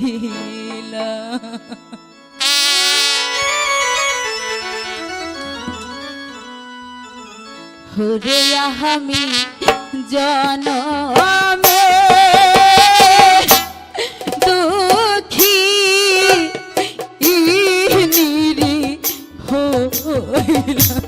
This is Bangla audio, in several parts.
মহিলা হরে আমি জনমে দুঃখী নিরি হইলা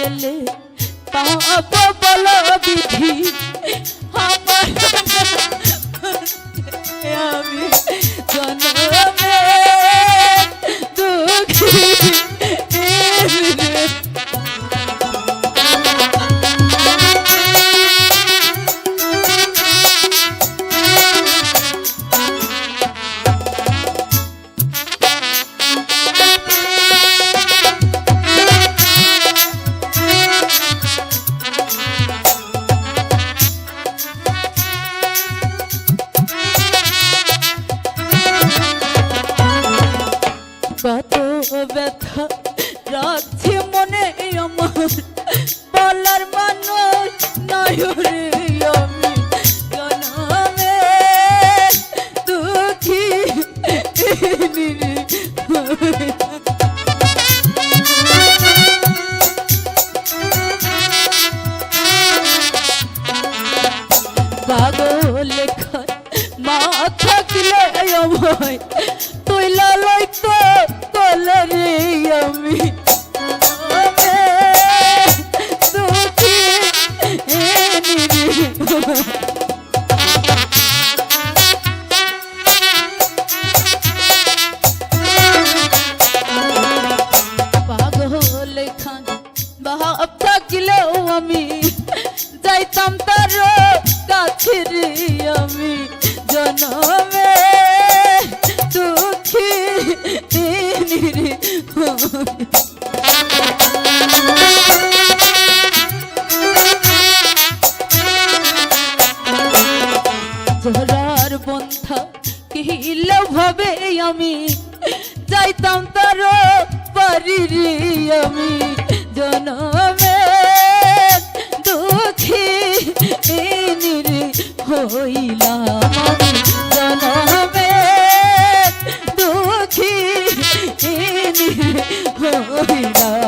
গেলে পাপ বল বিধি। আমি কত ব্যথা রাখছে মনে আমার বলার মানুষ নয় রে বাপ থাকিলেও আমি যাইতাম তার কাছে আমি জনমে দুঃখী নিরে জোরার বন্ধা কিহিল ভাবে আমি যাইতাম তার বাড়ি রে আমি জনমে দুঃখী নির হইলাম জনমে দুঃখী নির হইলাম